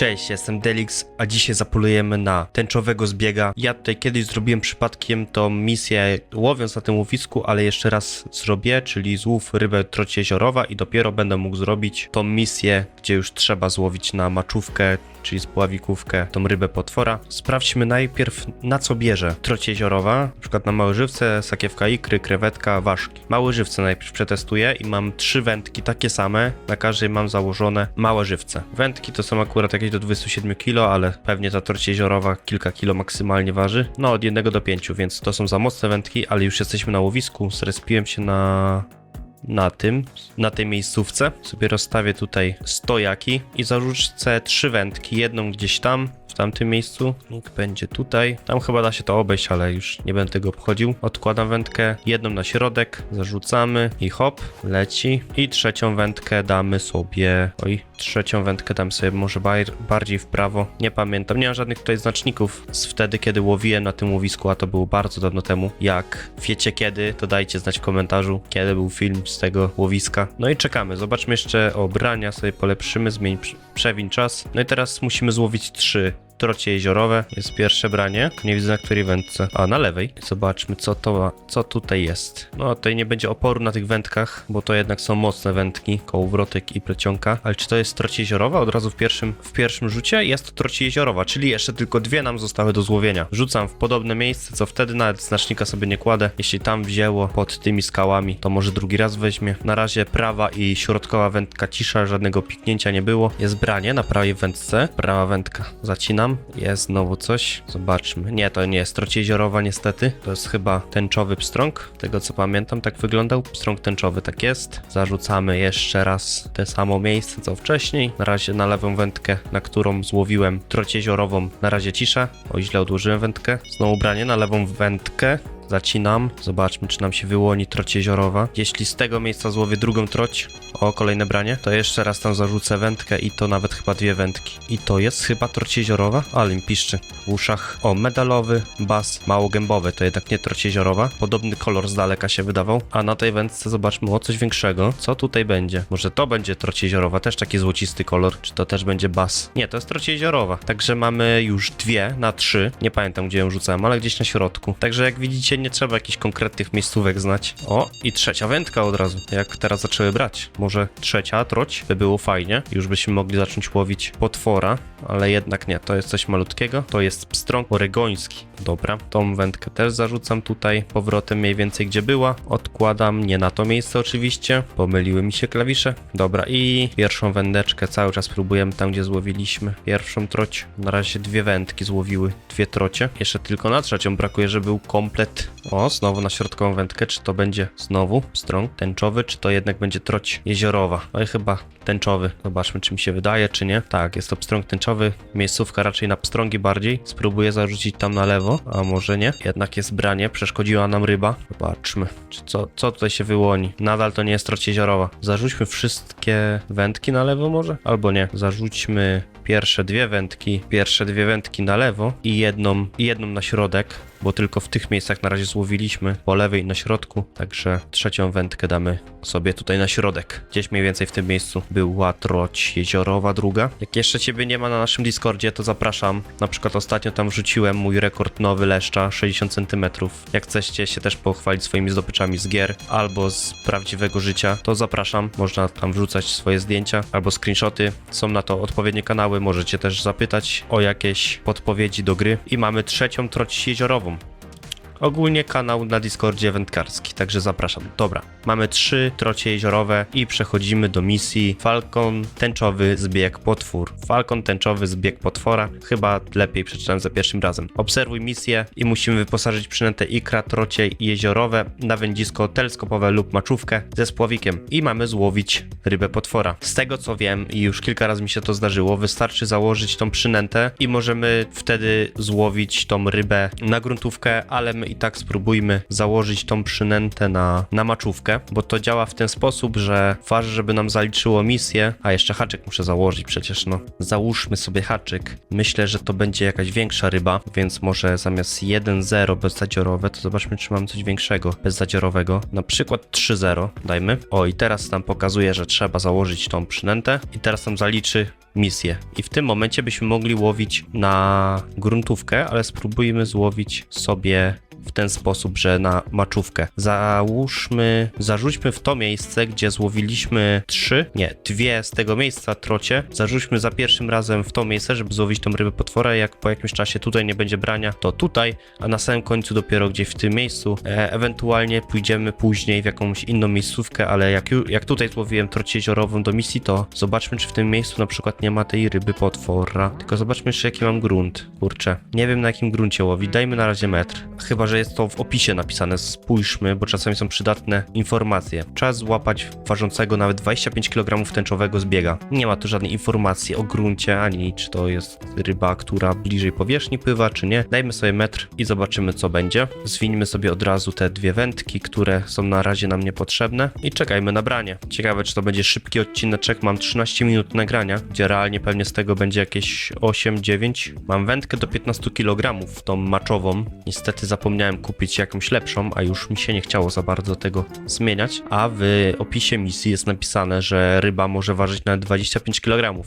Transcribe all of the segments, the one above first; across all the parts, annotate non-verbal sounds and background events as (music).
Cześć, jestem Delix, a dzisiaj zapolujemy na tęczowego zbiega. Ja tutaj kiedyś zrobiłem przypadkiem tą misję łowiąc na tym łowisku, ale jeszcze raz zrobię, czyli złów rybę trocie jeziorowa i dopiero będę mógł zrobić tą misję, gdzie już trzeba złowić na maczówkę, czyli spławikówkę, tą rybę potwora. Sprawdźmy najpierw na co bierze trocie jeziorowa, na przykład na małe żywce, sakiewka ikry, krewetka, ważki. Małe żywce najpierw przetestuję i mam trzy wędki takie same, na każdej mam założone małe żywce. Wędki to są akurat jakieś do 27 kg, ale pewnie ta trocie jeziorowa kilka kilo maksymalnie waży. No od 1 do 5, więc to są za mocne wędki, ale już jesteśmy na łowisku, zrespiłem się na na tym, na tej miejscówce. Sobie rozstawię tutaj stojaki i zarzucę trzy wędki. Jedną gdzieś tam, w tamtym miejscu. Nikt będzie tutaj. Tam chyba da się to obejść, ale już nie będę tego obchodził. Odkładam wędkę, jedną na środek, zarzucamy i hop, leci. I trzecią wędkę damy sobie... Oj, trzecią wędkę dam sobie może bar- bardziej w prawo. Nie pamiętam, nie mam żadnych tutaj znaczników z wtedy, kiedy łowiłem na tym łowisku, a to było bardzo dawno temu. Jak wiecie kiedy, to dajcie znać w komentarzu, kiedy był film z tego łowiska. No i czekamy, zobaczmy jeszcze obrania, sobie polepszymy, zmień prze- przewin czas. No i teraz musimy złowić trzy trocie jeziorowe. Jest pierwsze branie. Nie widzę na której wędce. A, na lewej. Zobaczmy, co to, co tutaj jest. No, tutaj nie będzie oporu na tych wędkach, bo to jednak są mocne wędki, kołowrotek i plecionka. Ale czy to jest trocie jeziorowa? Od razu w pierwszym, w pierwszym rzucie jest to trocie jeziorowa, czyli jeszcze tylko dwie nam zostały do złowienia. Rzucam w podobne miejsce, co wtedy nawet znacznika sobie nie kładę. Jeśli tam wzięło pod tymi skałami, to może drugi raz weźmie. Na razie prawa i środkowa wędka cisza, żadnego piknięcia nie było. Jest branie na prawej wędce. Prawa wędka zacinam. Jest znowu coś. Zobaczmy. Nie, to nie jest trocie jeziorowa niestety. To jest chyba tęczowy pstrąg. Tego co pamiętam tak wyglądał. Pstrąg tęczowy tak jest. Zarzucamy jeszcze raz te samo miejsce co wcześniej. Na razie na lewą wędkę, na którą złowiłem trocie jeziorową. Na razie cisza. O, źle odłożyłem wędkę. Znowu branie na lewą wędkę. Zacinam. Zobaczmy, czy nam się wyłoni troć jeziorowa. Jeśli z tego miejsca złowię drugą troć, o, kolejne branie, to jeszcze raz tam zarzucę wędkę i to nawet chyba dwie wędki. I to jest chyba troć jeziorowa, ale mi piszczy w uszach. O, medalowy, bas, małogębowy, to jednak nie troć jeziorowa. Podobny kolor z daleka się wydawał. A na tej wędce zobaczmy, o, coś większego. Co tutaj będzie? Może to będzie troć jeziorowa, też taki złocisty kolor. Czy to też będzie bas? Nie, to jest troć jeziorowa. Także mamy już dwie na trzy. Nie pamiętam, gdzie ją rzucałem, ale gdzieś na środku. Także jak widzicie, nie trzeba jakichś konkretnych miejscówek znać. O, i trzecia wędka od razu. Jak teraz zaczęły brać. Może trzecia troć by było fajnie. Już byśmy mogli zacząć łowić potwora, ale jednak nie. To jest coś malutkiego. To jest pstrąg oregoński. Dobra, tą wędkę też zarzucam tutaj powrotem mniej więcej gdzie była. Odkładam, nie na to miejsce oczywiście. Pomyliły mi się klawisze. Dobra, i pierwszą wędeczkę cały czas próbujemy tam, gdzie złowiliśmy. Pierwszą troć. Na razie dwie wędki złowiły, dwie trocie. Jeszcze tylko na trzecią brakuje, żeby był komplet. O, znowu na środkową wędkę. Czy to będzie znowu strąg tęczowy, czy to jednak będzie troć jeziorowa? Oj, chyba tęczowy. Zobaczmy, czy mi się wydaje, czy nie. Tak, jest to pstrąg tęczowy. Miejscówka raczej na pstrągi bardziej. Spróbuję zarzucić tam na lewo, a może nie. Jednak jest branie, przeszkodziła nam ryba. Zobaczmy, czy co, co tutaj się wyłoni. Nadal to nie jest troć jeziorowa. Zarzućmy wszystkie wędki na lewo może? Albo nie. Zarzućmy pierwsze dwie wędki, pierwsze dwie wędki na lewo i jedną, i jedną na środek, bo tylko w tych miejscach na razie złowiliśmy, po lewej na środku, także trzecią wędkę damy sobie tutaj na środek. Gdzieś mniej więcej w tym miejscu była troć jeziorowa druga. Jak jeszcze ciebie nie ma na naszym Discordzie, to zapraszam. Na przykład ostatnio tam wrzuciłem mój rekord nowy leszcza, 60 cm. Jak chcecie się też pochwalić swoimi zdobyczami z gier albo z prawdziwego życia, to zapraszam. Można tam wrzucać swoje zdjęcia albo screenshoty. Są na to odpowiednie kanały, możecie też zapytać o jakieś podpowiedzi do gry. I mamy trzecią troć jeziorową. Ogólnie kanał na Discordzie wędkarski, także zapraszam. Dobra, mamy trzy trocie jeziorowe i przechodzimy do misji Falcon tęczowy zbieg potwór. Falcon tęczowy zbieg potwora, chyba lepiej przeczytałem za pierwszym razem. Obserwuj misję i musimy wyposażyć przynętę ikra, trocie jeziorowe na wędzisko teleskopowe lub maczówkę ze spławikiem i mamy złowić rybę potwora. Z tego co wiem i już kilka razy mi się to zdarzyło, wystarczy założyć tą przynętę i możemy wtedy złowić tą rybę na gruntówkę, ale my i tak spróbujmy założyć tą przynętę na, na maczówkę, bo to działa w ten sposób, że ważne, żeby nam zaliczyło misję, a jeszcze haczyk muszę założyć przecież, no. Załóżmy sobie haczyk. Myślę, że to będzie jakaś większa ryba, więc może zamiast 1-0 bezzadziorowe, to zobaczmy, czy mam coś większego bezzadziorowego. Na przykład 3-0 dajmy. O, i teraz nam pokazuje, że trzeba założyć tą przynętę i teraz nam zaliczy misję. I w tym momencie byśmy mogli łowić na gruntówkę, ale spróbujmy złowić sobie w ten sposób, że na maczówkę. Załóżmy, zarzućmy w to miejsce, gdzie złowiliśmy trzy, nie, dwie z tego miejsca trocie. Zarzućmy za pierwszym razem w to miejsce, żeby złowić tą rybę potwora. Jak po jakimś czasie tutaj nie będzie brania, to tutaj, a na samym końcu dopiero gdzieś w tym miejscu. E, ewentualnie pójdziemy później w jakąś inną miejscówkę, ale jak, jak tutaj złowiłem trocie jeziorową do misji, to zobaczmy, czy w tym miejscu na przykład nie ma tej ryby potwora. Tylko zobaczmy jeszcze, jaki mam grunt. Kurczę, nie wiem na jakim gruncie łowić. Dajmy na razie metr. Chyba, że jest to w opisie napisane. Spójrzmy, bo czasami są przydatne informacje. Czas złapać ważącego nawet 25 kg tęczowego zbiega. Nie ma tu żadnej informacji o gruncie, ani czy to jest ryba, która bliżej powierzchni pływa, czy nie. Dajmy sobie metr i zobaczymy, co będzie. Zwińmy sobie od razu te dwie wędki, które są na razie nam niepotrzebne i czekajmy na branie. Ciekawe, czy to będzie szybki odcineczek. Mam 13 minut nagrania, gdzie realnie pewnie z tego będzie jakieś 8-9. Mam wędkę do 15 kg, tą maczową. Niestety zapomniałem kupić jakąś lepszą, a już mi się nie chciało za bardzo tego zmieniać. A w opisie misji jest napisane, że ryba może ważyć nawet 25 kg.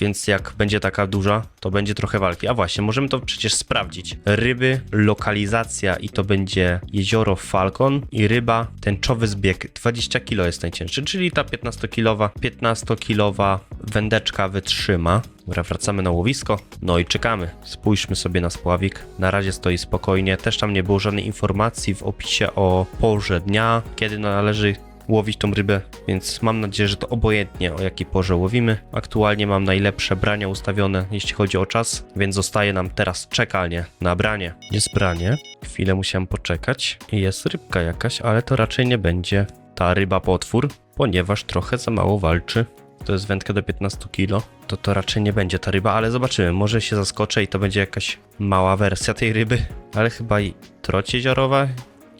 Więc jak będzie taka duża, to będzie trochę walki. A właśnie, możemy to przecież sprawdzić. Ryby, lokalizacja i to będzie jezioro Falcon i ryba, tęczowy zbieg 20 kg jest najcięższy, czyli ta 15-kilowa, 15-kilowa wędeczka wytrzyma. Dobra, wracamy na łowisko. No i czekamy. Spójrzmy sobie na spławik. Na razie stoi spokojnie. Też tam nie było żadnej informacji w opisie o porze dnia, kiedy należy łowić tą rybę, więc mam nadzieję, że to obojętnie o jakiej porze łowimy. Aktualnie mam najlepsze brania ustawione, jeśli chodzi o czas, więc zostaje nam teraz czekanie na branie. Jest branie, chwilę musiałem poczekać i jest rybka jakaś, ale to raczej nie będzie ta ryba potwór, ponieważ trochę za mało walczy. To jest wędka do 15 kg. To to raczej nie będzie ta ryba, ale zobaczymy. Może się zaskoczę i to będzie jakaś mała wersja tej ryby. Ale chyba i troć?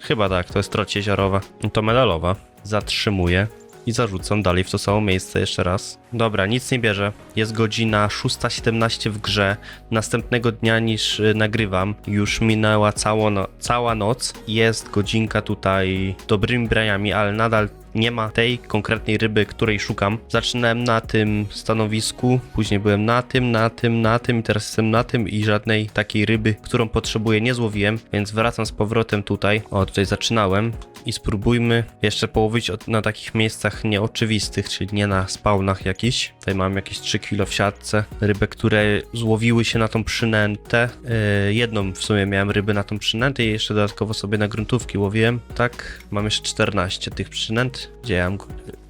Chyba tak, to jest troć jeziorowa. No To medalowa. Zatrzymuję i zarzucam dalej w to samo miejsce jeszcze raz. Dobra, nic nie bierze. Jest godzina 6.17 w grze. Następnego dnia niż y, nagrywam, już minęła cała, no, cała noc. Jest godzinka tutaj dobrymi braniami, ale nadal nie ma tej konkretnej ryby, której szukam. Zaczynałem na tym stanowisku, później byłem na tym, na tym, na tym i teraz jestem na tym i żadnej takiej ryby, którą potrzebuję nie złowiłem, więc wracam z powrotem tutaj. O, tutaj zaczynałem i spróbujmy jeszcze połowić na takich miejscach nieoczywistych, czyli nie na spawnach jakichś. Tutaj mam jakieś 3 kilo w siatce. Ryby, które złowiły się na tą przynętę. Yy, jedną w sumie miałem ryby na tą przynętę i jeszcze dodatkowo sobie na gruntówki łowiłem. Tak, mam jeszcze 14 tych przynęt. Gdzie ja mam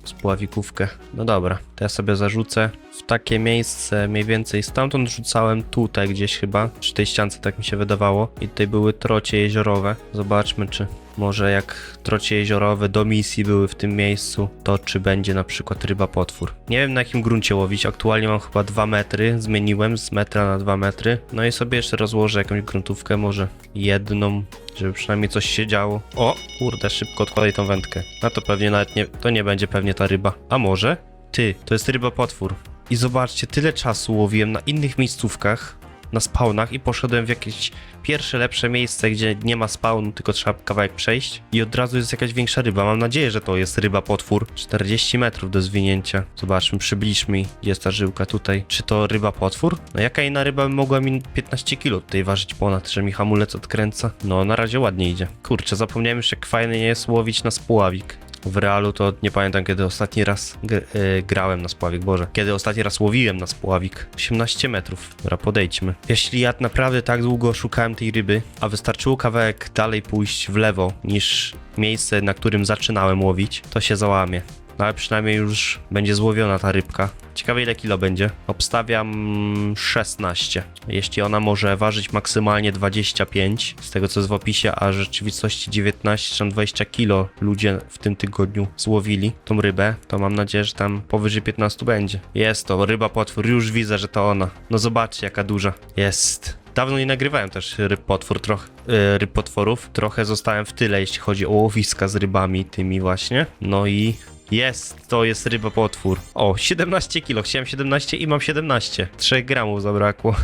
spławikówkę? No dobra, to ja sobie zarzucę w takie miejsce mniej więcej stamtąd rzucałem tutaj gdzieś chyba, przy tej ściance tak mi się wydawało i tutaj były trocie jeziorowe. Zobaczmy czy może jak trocie jeziorowe do misji były w tym miejscu, to czy będzie na przykład ryba potwór. Nie wiem na jakim gruncie łowić, aktualnie mam chyba 2 metry, zmieniłem z metra na 2 metry. No i sobie jeszcze rozłożę jakąś gruntówkę, może jedną, żeby przynajmniej coś się działo. O, kurde, szybko odkładaj tą wędkę. No to pewnie nawet nie, to nie będzie pewnie ta ryba. A może? Ty, to jest ryba potwór. I zobaczcie, tyle czasu łowiłem na innych miejscówkach, na spawnach i poszedłem w jakieś pierwsze, lepsze miejsce, gdzie nie ma spawnu, tylko trzeba kawałek przejść i od razu jest jakaś większa ryba. Mam nadzieję, że to jest ryba potwór. 40 metrów do zwinięcia. Zobaczmy, przybliż mi, gdzie jest ta żyłka tutaj. Czy to ryba potwór? No jaka inna ryba mogła mi 15 kg tutaj ważyć ponad, że mi hamulec odkręca? No, na razie ładnie idzie. Kurczę, zapomniałem już jak fajnie jest łowić na spławik. W realu to nie pamiętam kiedy ostatni raz e, grałem na spławik, Boże. Kiedy ostatni raz łowiłem na spławik. 18 metrów. Dobra, podejdźmy. Jeśli ja naprawdę tak długo szukałem tej ryby, a wystarczyło kawałek dalej pójść w lewo niż miejsce, na którym zaczynałem łowić, to się załamie. No ale przynajmniej już będzie złowiona ta rybka. Ciekawe ile kilo będzie. Obstawiam 16. Jeśli ona może ważyć maksymalnie 25, z tego co jest w opisie, a w rzeczywistości 19 czy tam 20 kilo ludzie w tym tygodniu złowili tą rybę, to mam nadzieję, że tam powyżej 15 będzie. Jest to, ryba potwór, już widzę, że to ona. No zobaczcie jaka duża. Jest. Dawno nie nagrywałem też ryb potwór, trochę, e, ryb potworów. Trochę zostałem w tyle, jeśli chodzi o łowiska z rybami tymi właśnie. No i jest, to jest ryba potwór. O, 17 kilo, chciałem 17 i mam 17. 3 gramów zabrakło.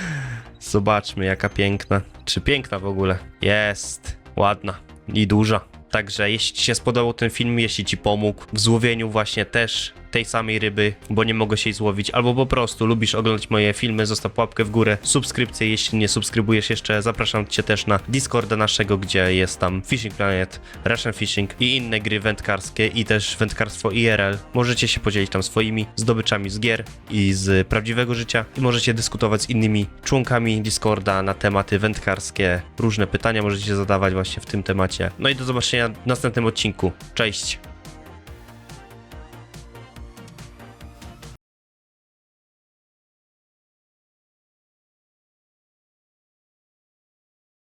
(laughs) Zobaczmy, jaka piękna. Czy piękna w ogóle? Jest, ładna i duża. Także jeśli Ci się spodobał ten film, jeśli Ci pomógł w złowieniu właśnie też tej samej ryby, bo nie mogę się jej złowić, albo po prostu lubisz oglądać moje filmy, zostaw łapkę w górę, subskrypcję, jeśli nie subskrybujesz jeszcze, zapraszam Cię też na Discorda naszego, gdzie jest tam Fishing Planet, Russian Fishing i inne gry wędkarskie i też wędkarstwo IRL. Możecie się podzielić tam swoimi zdobyczami z gier i z prawdziwego życia i możecie dyskutować z innymi członkami Discorda na tematy wędkarskie, różne pytania możecie zadawać właśnie w tym temacie. No i do zobaczenia w następnym odcinku. Cześć!